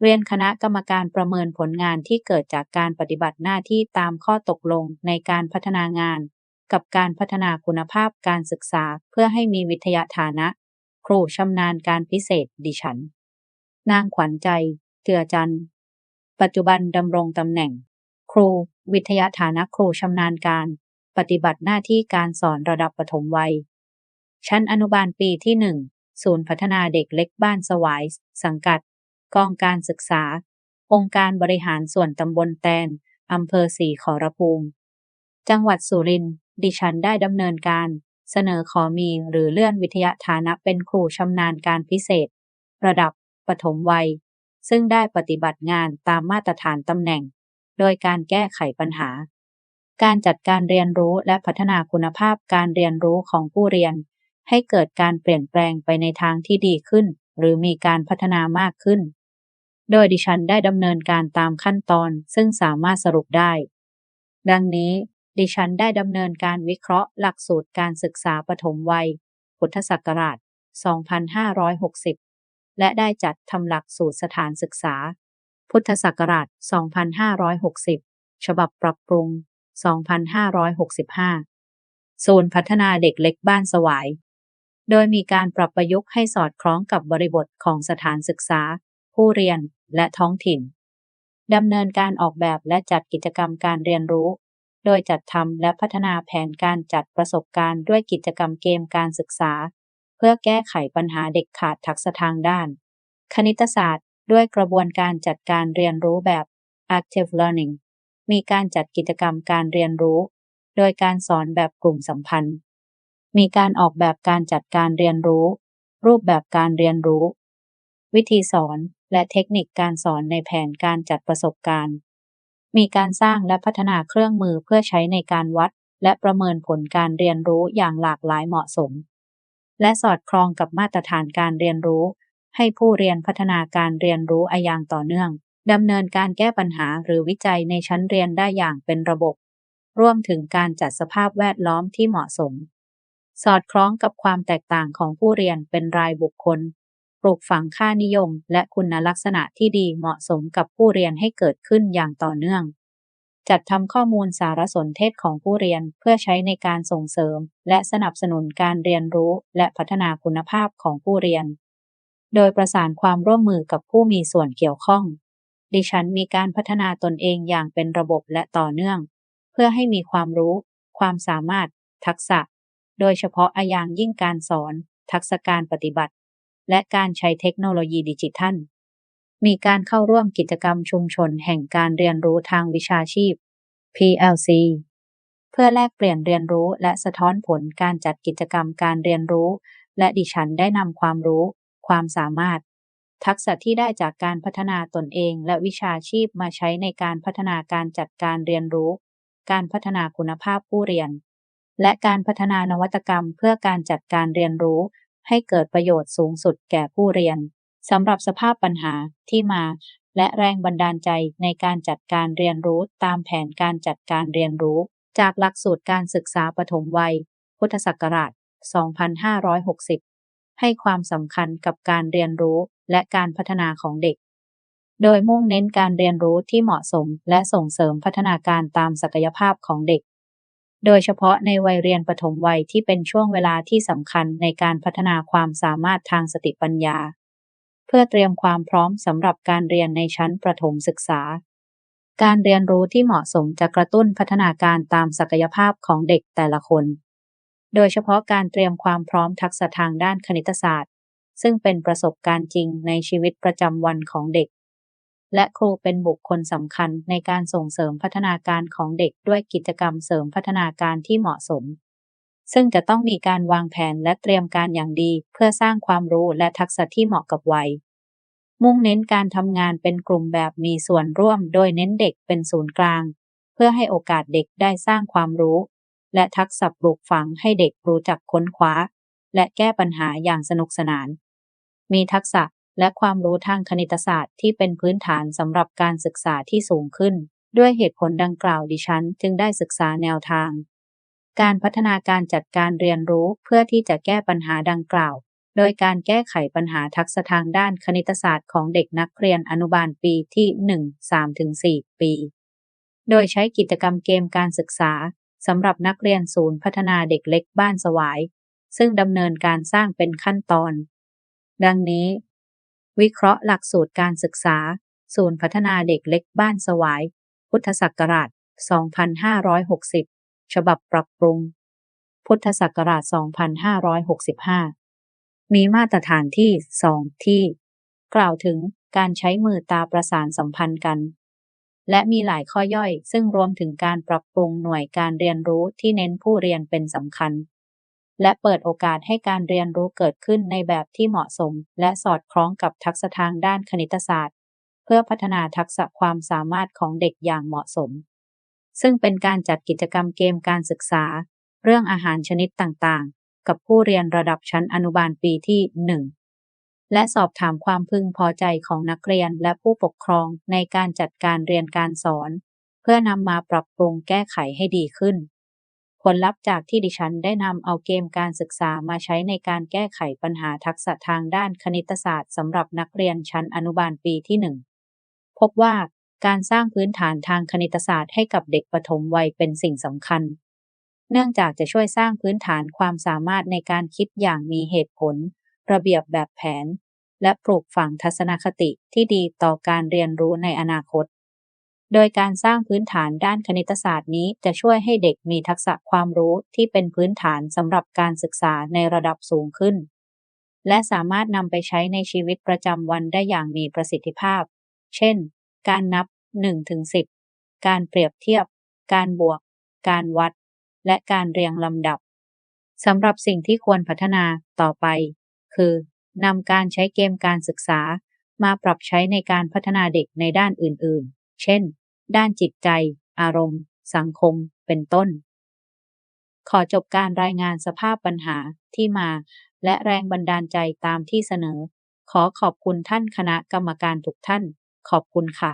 เรียนคณะกรรมการประเมินผลงานที่เกิดจากการปฏิบัติหน้าที่ตามข้อตกลงในการพัฒนางาน กับการพัฒนาคุณภาพการศึกษาเพื่อให้มีวิทยาฐานะ ครูชำนาญการพิเศษดิฉัน นางขวัญใจเจือจันต์ปัจจุบันดำรงตำแหน่ง ครู วิทยาฐานะครูชำนาญการ ปฏิบัติหน้าที่การสอนระดับปฐมวัย ชั้นอนุบาลปีที่หนึ่งศูนย์พัฒนาเด็กเล็กบ้านสวาย สังกัด กองการศึกษา องค์การบริหารส่วนตำบลแตน อำเภอศรีขอรภูมิ จังหวัดสุรินทร์ ดิฉันได้ดำเนินการ เสนอขอมีหรือเลื่อนวิทยาฐานะเป็นครูชำนาญการพิเศษ ระดับปฐมวัย ซึ่งได้ปฏิบัติงานตามมาตรฐานตำแหน่ง โดยการแก้ไขปัญหา การจัดการเรียนรู้และพัฒนาคุณภาพการเรียนรู้ของผู้เรียน ให้เกิดการเปลี่ยนแปลงไปในทางที่ดีขึ้น หรือมีการพัฒนามากขึ้น โดยดิฉันได้ดำเนินการตามขั้นตอนซึ่งสามารถสรุปได้ ดังนี้ดิฉันได้ดำเนินการวิเคราะห์หลักสูตรการศึกษาปฐมวัย พุทธศักราช 2560 และได้จัดทำหลักสูตรสถานศึกษา พุทธศักราช 2560 ฉบับปรับปรุง 2565 ศูนย์พัฒนาเด็กเล็กบ้านสวาย โดยมีการปรับประยุกต์ให้สอดคล้องกับบริบทของสถานศึกษา ผู้เรียนและท้องถิ่นดำเนินการออกแบบและจัดกิจกรรมการเรียนรู้ โดยจัดทำและพัฒนาแผนการจัดประสบการณ์ด้วยกิจกรรมเกมการศึกษา เพื่อแก้ไขปัญหาเด็กขาดทักษะทางด้าน คณิตศาสตร์ ด้วยกระบวนการจัดการเรียนรู้แบบ active learning มีการจัดกิจกรรมการเรียนรู้ โดยการสอนแบบกลุ่มสัมพันธ์ มีการออกแบบการจัดการเรียนรู้ รูปแบบการเรียนรู้ วิธีสอน และเทคนิคการสอนในแผนการจัดประสบการณ์ มีการสร้างและพัฒนาเครื่องมือเพื่อใช้ในการวัด และประเมินผลการเรียนรู้อย่างหลากหลายเหมาะสม และสอดคล้องกับมาตรฐานการเรียนรู้ ให้ผู้เรียนพัฒนาการเรียนรู้อาอย่างต่อเนื่องดำเนินการแก้ปัญหาหรือวิจัยในชั้นเรียนได้อย่างเป็นระบบ รวมถึงการจัดสภาพแวดล้อมที่เหมาะสม สอดคล้องกับความแตกต่างของผู้เรียนเป็นรายบุคคล ปลูกฝังค่านิยม และคุณลักษณะที่ดีเหมาะสมกับผู้เรียนให้เกิดขึ้นอย่างต่อเนื่อง จัดทำข้อมูลสารสนเทศของผู้เรียนเพื่อใช้ในการส่งเสริม และสนับสนุนการเรียนรู้และพัฒนาคุณภาพของผู้เรียน โดยประสานความร่วมมือกับผู้มีส่วนเกี่ยวข้อง ดิฉันมีการพัฒนาตนเองอย่างเป็นระบบและต่อเนื่อง เพื่อให้มีความรู้ ความสามารถ ทักษะ โดยเฉพาะอาย่างยิ่งการสอน ทักษะการปฏิบัติ และการใช้เทคโนโลยีดิจิทัล มีการเข้าร่วมกิจกรรมชุมชนแห่งการเรียนรู้ทางวิชาชีพ PLC เพื่อแลกเปลี่ยนเรียนรู้และสะท้อนผลการจัดกิจกรรมการเรียนรู้ และดิฉันได้นำความรู้ ความสามารถ ทักษะที่ได้จากการพัฒนาตนเอง และวิชาชีพมาใช้ในการพัฒนาการจัดการเรียนรู้ การพัฒนาคุณภาพผู้เรียน และการพัฒนานวัตกรรมเพื่อการจัดการเรียนรู้ ให้เกิดประโยชน์สูงสุดแก่ผู้เรียนสำหรับสภาพปัญหาที่มา และแรงบันดาลใจในการจัดการเรียนรู้ตามแผนการจัดการเรียนรู้ จากหลักสูตรการศึกษาปฐมวัย พุทธศักราช 2560 ให้ความสำคัญกับการเรียนรู้และการพัฒนาของเด็ก โดยมุ่งเน้นการเรียนรู้ที่เหมาะสมและส่งเสริมพัฒนาการตามศักยภาพของเด็ก โดยเฉพาะในวัยเรียนปฐมวัยที่เป็นช่วงเวลาที่สำคัญในการพัฒนาความสามารถทางสติปัญญา เพื่อเตรียมความพร้อมสำหรับการเรียนในชั้นประถมศึกษา การเรียนรู้ที่เหมาะสมจะกระตุ้นพัฒนาการตามศักยภาพของเด็กแต่ละคน โดยเฉพาะการเตรียมความพร้อมทักษะทางด้านคณิตศาสตร์ ซึ่งเป็นประสบการณ์จริงในชีวิตประจำวันของเด็ก และครูเป็นบุคคลสำคัญในการส่งเสริมพัฒนาการของเด็กด้วยกิจกรรมเสริมพัฒนาการที่เหมาะสม ซึ่งจะต้องมีการวางแผนและเตรียมการอย่างดีเพื่อสร้างความรู้และทักษะที่เหมาะกับวัย มุ่งเน้นการทำงานเป็นกลุ่มแบบมีส่วนร่วม โดยเน้นเด็กเป็นศูนย์กลาง เพื่อให้โอกาสเด็กได้สร้างความรู้ และทักษะปลูกฝังให้เด็กรู้จักค้นคว้า และแก้ปัญหาอย่างสนุกสนาน มีทักษะ และความรู้ทางคณิตศาสตร์ที่เป็นพื้นฐานสำหรับการศึกษาที่สูงขึ้น ด้วยเหตุผลดังกล่าวดิฉันจึงได้ศึกษาแนวทาง การพัฒนาการจัดการเรียนรู้เพื่อที่จะแก้ปัญหาดังกล่าว โดยการแก้ไขปัญหาทักษะทางด้านคณิตศาสตร์ของเด็กนักเรียนอนุบาลปีที่ 1 3-4 ปี โดยใช้กิจกรรมเกมการศึกษาสำหรับนักเรียนศูนย์พัฒนาเด็กเล็กบ้านสวาย ซึ่งดำเนินการสร้างเป็นขั้นตอน ดังนี้ วิเคราะห์หลักสูตรการศึกษา ศูนย์พัฒนาเด็กเล็กบ้านสวาย พุทธศักราช 2560 ฉบับปรับปรุง พุทธศักราช 2565 มีมาตรฐานที่ 2 ที่ กล่าวถึงการใช้มือตาประสานสัมพันธ์กัน และมีหลายข้อย่อยซึ่งรวมถึงการปรับปรุงหน่วยการเรียนรู้ที่เน้นผู้เรียนเป็นสำคัญ และเปิดโอกาสให้การเรียนรู้เกิดขึ้นในแบบที่เหมาะสม และสอดคล้องกับทักษะทางด้านคณิตศาสตร์ เพื่อพัฒนาทักษะความสามารถของเด็กอย่างเหมาะสม ซึ่งเป็นการจัดกิจกรรมเกมการศึกษา เรื่องอาหารชนิดต่างๆ กับผู้เรียนระดับชั้นอนุบาลปีที่ 1 และสอบถามความพึงพอใจของนักเรียนและผู้ปกครองในการจัดการเรียนการสอน เพื่อนำมาปรับปรุงแก้ไขให้ดีขึ้น ลลัพธ์จากที่ดิฉันได้นำเอาเกมการศึกษามาใช้ในการแก้ไขปัญหาทักษะทางด้านคณิตศาสตร์สำหรับนักเรียนชั้นอนุบาลปีที่1พบว่าการสร้างพื้นฐานทางคณิตศาสตร์ให้กับเด็กปฐมวัยเป็นสิ่งสำคัญ เนื่องจากจะช่วยสร้างพื้นฐานความสามารถในการคิดอย่างมีเหตุผล ระเบียบแบบแผน และปลูกฝังทัศนคติที่ดีต่อการเรียนรู้ในอนาคต โดยการสร้างพื้นฐานด้านคณิตศาสตร์นี้จะช่วยให้เด็กมีทักษะความรู้ที่เป็นพื้นฐานสำหรับการศึกษาในระดับสูงขึ้น และสามารถนำไปใช้ในชีวิตประจำวันได้อย่างมีประสิทธิภาพ เช่น การนับ1-10 การเปรียบเทียบ การบวก การวัด และการเรียงลำดับสำหรับสิ่งที่ควรพัฒนาต่อไป คือนำการใช้เกมการศึกษามาปรับใช้ในการพัฒนาเด็กในด้านอื่นๆ เช่น ด้านจิตใจ อารมณ์ สังคม เป็นต้น ขอจบการรายงานสภาพปัญหาที่มา และแรงบันดาลใจตามที่เสนอ ขอขอบคุณท่านคณะกรรมการทุกท่าน ขอบคุณค่ะ